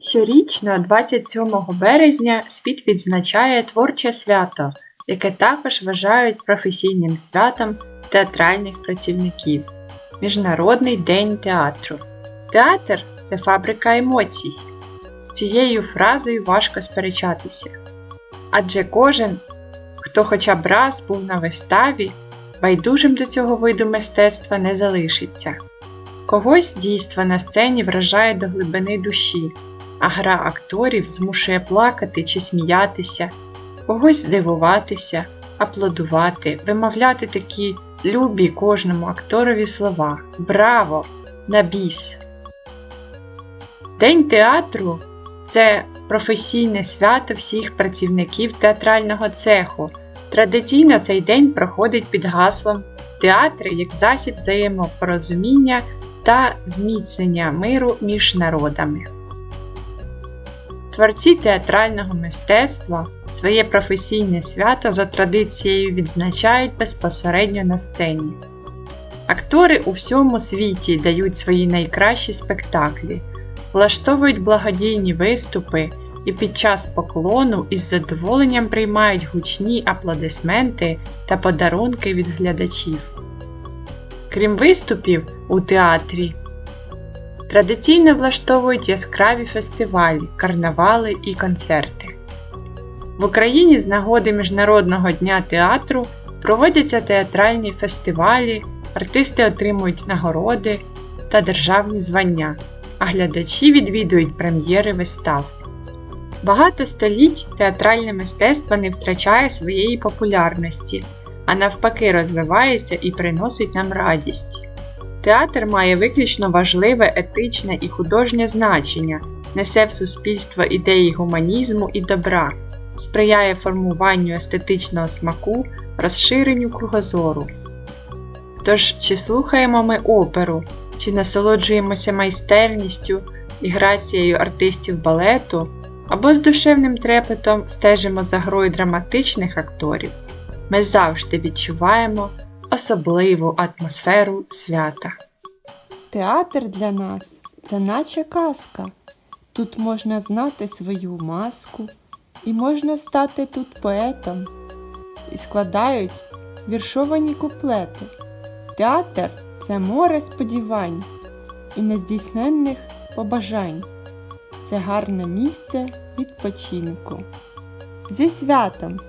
Щорічно, 27 березня, світ відзначає творче свято, яке також вважають професійним святом театральних працівників Міжнародний день театру. Театр це фабрика емоцій. З цією фразою важко сперечатися. Адже кожен, хто хоча б раз був на виставі, байдужим до цього виду мистецтва не залишиться. Когось дійство на сцені вражає до глибини душі, а гра акторів змушує плакати чи сміятися, когось здивуватися, аплодувати, вимовляти такі любі кожному акторові слова Браво! На біс! День театру це професійне свято всіх працівників театрального цеху. Традиційно цей день проходить під гаслом Театри як засіб взаємопорозуміння та зміцнення миру між народами. Творці театрального мистецтва своє професійне свято за традицією відзначають безпосередньо на сцені. Актори у всьому світі дають свої найкращі спектаклі, влаштовують благодійні виступи і під час поклону із задоволенням приймають гучні аплодисменти та подарунки від глядачів. Крім виступів у театрі, традиційно влаштовують яскраві фестивалі, карнавали і концерти. В Україні з нагоди Міжнародного дня театру проводяться театральні фестивалі, артисти отримують нагороди та державні звання, а глядачі відвідують прем'єри вистав. Багато століть театральне мистецтво не втрачає своєї популярності, а навпаки розвивається і приносить нам радість. Театр має виключно важливе етичне і художнє значення, несе в суспільство ідеї гуманізму і добра, сприяє формуванню естетичного смаку, розширенню кругозору. Тож, чи слухаємо ми оперу, чи насолоджуємося майстерністю і грацією артистів балету, або з душевним трепетом стежимо за грою драматичних акторів, ми завжди відчуваємо особливу атмосферу свята. Театр для нас це наче казка. Тут можна знати свою маску, і можна стати тут поетом. І складають віршовані куплети. Театр це море сподівань і нездійсненних побажань. Це гарне місце відпочинку. Зі святом!